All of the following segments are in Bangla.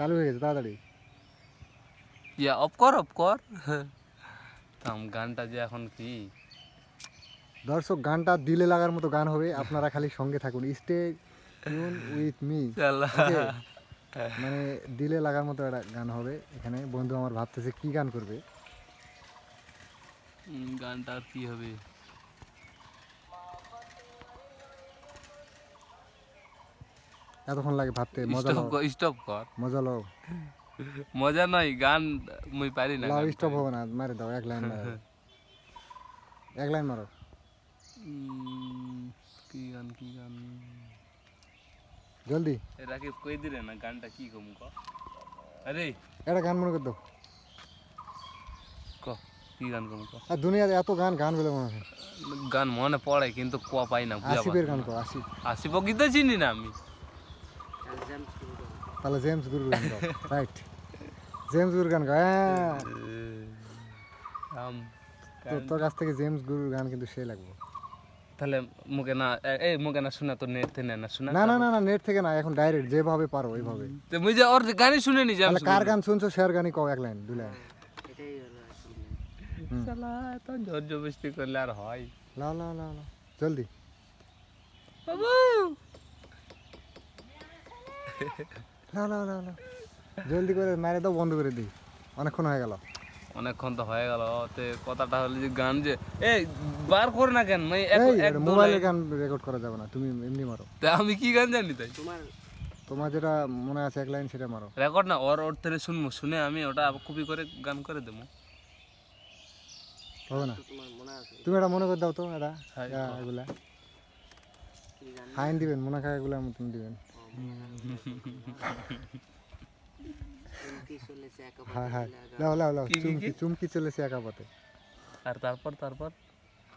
চালু হয়ে গেছে তাড়াতাড়ি। ইয়া অফ কর অফ কর। থাম গানটা যে এখন কি? দর্শক গানটা দিলে লাগার মতো গান হবে আপনারা খালি সঙ্গে থাকুন। স্টে টিউন উইথ মি মানে দিলে লাগার মতো একটা গান হবে। এখানে বন্ধু আমার ভাবতেছে কি গান করবে? গানটা আর কি হবে? এতক্ষণ লাগে ভাবতে মজা স্টপ লও। কর স্টপ কর। মজা লও। মজা নয় গান মুই পারি না লাও স্টপ হবে না মারে দাও এক লাইন মারো। এক লাইন মারো। কি গান কি গান? জলদি। এটাকে কই দিলে না গানটা কি কম ক? আরে। একটা গান মনে করে দাও ক কি গান কম ক? আর দুনিয়াতে এত গান গান বলে মনে হয়। গান মনে পড়ে কিন্তু ক পাই না বুঝা আসিফের গান কর আসিফ। আসিফ গীতা চিনি না আমি। তাহলে জেমস গুরুর গান রাইট জেমস গুরুর গান হ্যাঁ। তোর কাছ থেকে জেমস গুরুর গান কিন্তু সে লাগবে। তাহলে মুখে না এ- এই মুখে না শোনা তো নেট থেকে না শোনা না না না না নেট থেকে না এখন ডাইরেক্ট যেভাবে পারো ওইভাবে। তো মুই যে ওর গানই শুনে নি যাম কার গান শুনছো শেয়ার গানই কও এক লাইন দুই লাইন। শালা এত জোর জবরদস্তি করলে আর হয়। লাও লাও লাও জলদি। বাবু! লাও লাও লাও লাও জলদি করে মারে দাও বন্ধ করে দিই। অনেকক্ষণ হয়ে গেল। অনেকক্ষণ তো হয়ে গেল। তে কথাটা হলো যে গান যে এই বার করে না কেন? এক মোবাইলে গান রেকর্ড করা যাবে না। তুমি এমনি মারো। তা আমি কি গান জানি তাই? তোমার যেটা মনে আছে এক লাইন সেটা মারো। রেকর্ড না ওর ওর থেকে শুনব। শুনে আমি ওটা কপি করে গান করে দেবো। হবে না। তুমি এটা মনে করে দাও তো এটা। হ্যাঁ, এগুলা। ফাইন দিবেন মনে খায় এগুলা মতন দিবেন। হ্যাঁ হ্যাঁ লাও লাও লাও কি, কি, চুমকি চুমকি চলেছে একা পথে। আর তারপর তারপর?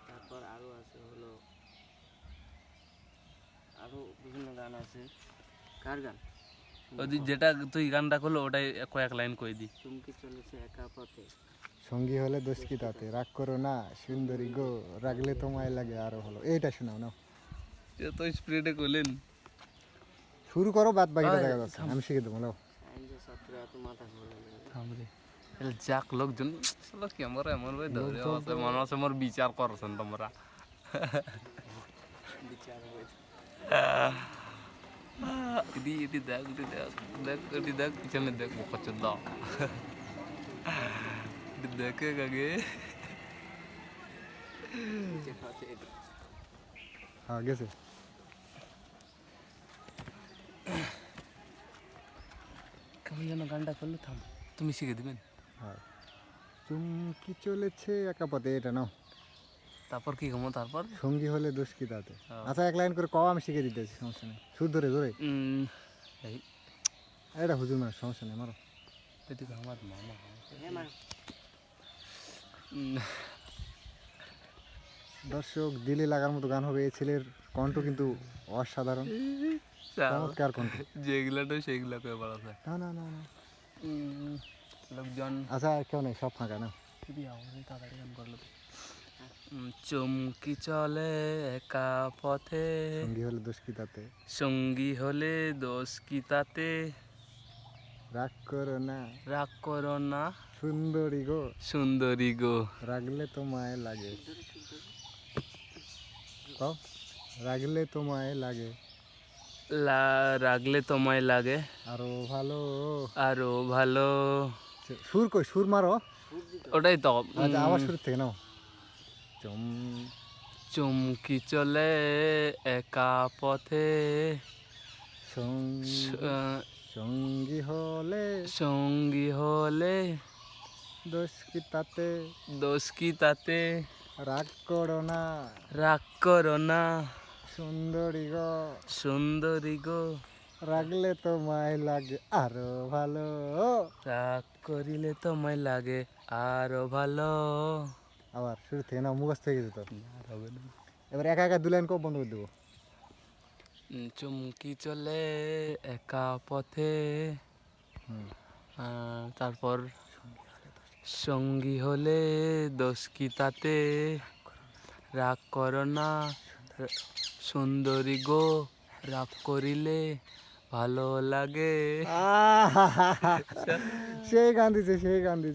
তারপর আরও আছে হলো আরও বিভিন্ন গান আছে। কার গান? ওই যেটা তুই গানটা করল ওটাই কয়েক লাইন কই দি। চুমকি চলেছে একা পথে। সঙ্গী হলে দোষ কি তাতে? রাগ করো না সুন্দরী গো রাগলে তোমায় লাগে আরও ভালো এইটা শোনাও না এত স্পিডে করলেন। শুরু করো বাদ বাকিটা দেখা যাচ্ছে। আমি শিখে দেবো লাও সায়েন্সের ছাত্র এত মাথা ঘুরে থামরে এলে যাক লোকজন চলো ক্যামেরা এমন ভাবে ধরে আছে মনে আছে মোর বিচার করছেন তোমরা। বিচার হয়েছে এদি এদি দেখ এদি দেখ দেখ এদি দেখ পিছনে দেখ মুখ দাও এদি দেখে গাগে হ্যাঁ গেছে। কেমন যেন গানটা করল থাম। তুমি শিখে দিবেন। হ্যাঁ। চুমকি চলেছে একা পথে? এটা নাও। তারপর কি কমো তারপর? সঙ্গী হলে দোষ কি তাতে। আচ্ছা এক লাইন করে কও আমি শিখে দিতেছি সমস্যা নেই। সুর ধরে ধরে। এটা হুজুর মানে সমস্যা নেই মারো। এদিকে আমার মামা হ্যাঁ দর্শক দিলে লাগার মতো গান হবে। এই ছেলের কণ্ঠ কিন্তু অসাধারণ। চমৎকার কণ্ঠ যেগুলাটা সেগুলা পেয়ে বেড়াতে না না না না। লোকজন। আচ্ছা আর কেউ নেই সব ফাঁকা না? খুবই আওয়াজে তাড়াতাড়ি গান করল চমকি চলে একা পথে। সঙ্গী হলে দোষ কি তাতে? সঙ্গী হলে দোষ কি তাতে? রাগ করো না। রাগ করো না। সুন্দরী গো। সুন্দরী গো। রাগলে তোমায় লাগে। রাগলে তোমায় লাগে। রাগলে তোমায় লাগে। আরও ভালো। আরও ভালো। সুর কই? সুর মারো। ওটাই তো। আচ্ছা উম, আবার শুরু থেকে নাও। চম। চমকি চলে একা পথে। সঙ্গী সঙ্গী হলে। সঙ্গী হলে। দোষ কি তাতে? দোষ কি তাতে? রাগ করো না। রাগ করো না। সুন্দরী গো। সুন্দরী গো। রাগলে তোমায় লাগে আরও ভালো। রাগ করিলে তোমায় লাগে আরও ভালো। আবার শুরু থেকে না মুখস্থ হয়ে যেত হবে না। এবার একা একা দু লাইন কো বন্ধ করে দেবো? চমকি চলে একা পথে। তারপর সঙ্গী হলে দোষ কি তাতে? রাগ করো না। সুন্দরী গো রাগ করিলে ভালো লাগে! সেই গান দিছে সেই গান দিছে